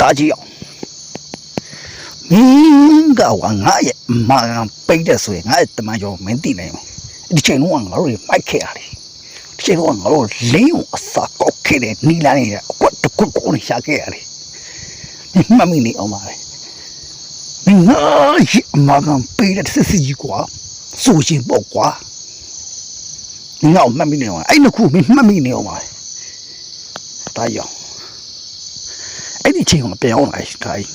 တာကြီးအောင်မင်းကဝငါရဲ့အမာခံပိတ်တဲ့ဆိုရင်ငါရဲ့တမန်ကျော်မင်းသိနိုင်မယ်ဒီချိန်လုံးကငါတို့တွေမိုက်ခဲ့ရတယ်ဒီချိန်လုံးကငါတို့လင်းအောင်အစာကောက်ခဲ့တဲ့နီလာနေတဲ့အကွက်တစ်ကွက်ကိုနေရှာခဲ့ရတယ်မင်းမှတ်မိနေအောင်ပါလေမင်းငါရဲ့အမာခံပိတ်တဲ့စစ်စစ်ကြီးကွာဆိုရှင်ပေါ့ကွာမင်းတော့မှတ်မိနေအောင်အဲ့နှစ်ခုမင်းမှတ် မိနေအောင်ပါလေတာကြီးအောင်အဲ့ဒီချိန်ကပြောင်းလာတာကြီး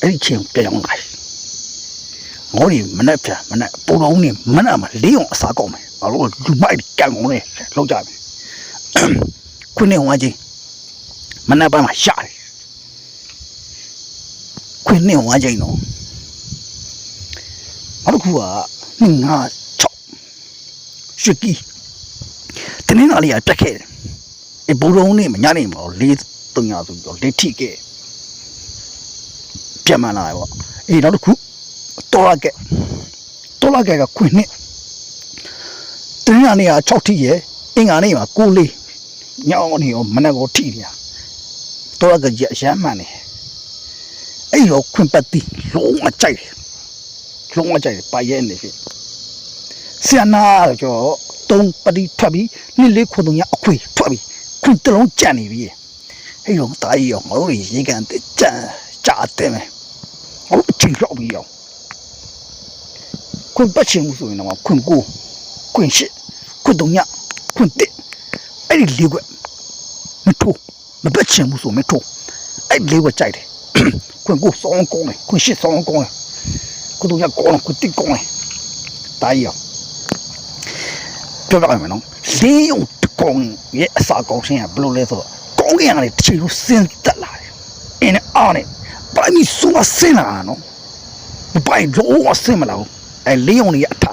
အဲ့ဒီချင်းပြောင်းလာတယ်ငေါဒီမနဲ့ပြန်မနဲ့ပုံလုံးနေမနဲ့မှာလေးအောင်အစားကောင်းမယ်ဘာလို့လူမိုက်ကန်ကုန်လဲလောက်ကြပြီခုနေဝါချင်းမနဲ့ပိုင်းမှာရှာတယ်ခုနေဝါချင်းတော့ဘာလို့ခုကငါချောက်ရှစ်ကီတနင်္လာနေ့ကတက်ခဲ့တယ် အဘူလုံးနေမညနေမှာလေးတုံညာဆိုပြီးတော့လေးထိခဲ့ပြန်မှန်လာတယ်ပေါ့အေးနောက်တစ်ခုတော်ရကက်တော်ရကက်ကခွင်းနှစ်တင်းရနေက6ထိရဲ့အင်္ဂါနေ့မှာ6လေးညောင်းနေရောမနက်ကိုထိနေတာတော်ရကက်ကြီးအရမ်းမှန်နေအဲ့တော့ခွင်းပတ်တိလုံးဝကြိုက်တယ်လုံးဝကြိုက်တယ်ပါရဲ့နေဖြစ်ဆရာနာတော့တုံးပတိထွက်ပြီးနှစ်လေးခုသုံးရအခွေထွက်ပြီး ခွင်းတစ်လုံးကြံ့နေပြီအဲ့တော့တာကြီးရောငါတို့ရေကန်တဲ့ကြံကြာတယ်မယ်ဟိုအချိန်ရောက်ပြီးအောင်ခွန်ပတ်ချင်မှုဆိုရင်တော့ခွန်ကိုခွန်ရှိခွန်တုံညခွန်တက်အဲ့ဒီလေးကွမထိုးမပတ်ချင်မှုဆိုမထိုးအဲ့ဒီလေးကွကြိုက်တယ်ခွန်ကိုစောင်းကောင်းတယ်ခွန်ရှိစောင်းကောင်းတယ်ခွန်တုံညကောင်းတယ်ခွန်တက်ကောင်းတယ်တားရအောင်ပြောပြရမယ်နော်လေးယုံတ ကောင်းရဲ့အစာကောင်းခြင်းကဘယ်လိုလဲဆိုတော့ကောင်းကင်ကနေတစ်ချိန်လို့စဉ်းသက်လာတယ်အင်းအားနဲ့ဘာမီဆူမစင်လာနော်ဘာလို့ဝဆင်မလာဘူးအဲလေယုံကြီးအထာ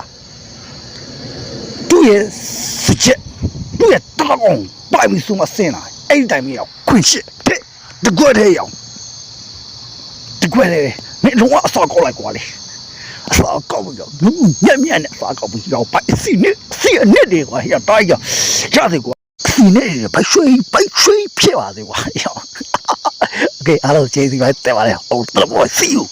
သူရဲ့စချက်သူရဲ့တောင်းဘာမီဆူမစင်လာအဲ့ဒီတိုင်းမရောက်ခွင့်ရှိတဲ့တကွက်တဲ့ရောက်တကွက်တဲ့မင်းလုံးဝအစောကောက်လိုက်ကွာလေအစောကောက်ပြီးတော့ညံ့ညံ့နဲ့အစောကောက်ပြီးတော့ပါစီနေစီနေတယ်ကွာရတိုင်းရရ တယ်ကွာစီနေတယ်ဘာရွှေဘာရွှေဖြစ်ပါသေးကွာ Okay, I don't chase my te vale. Oh, see you.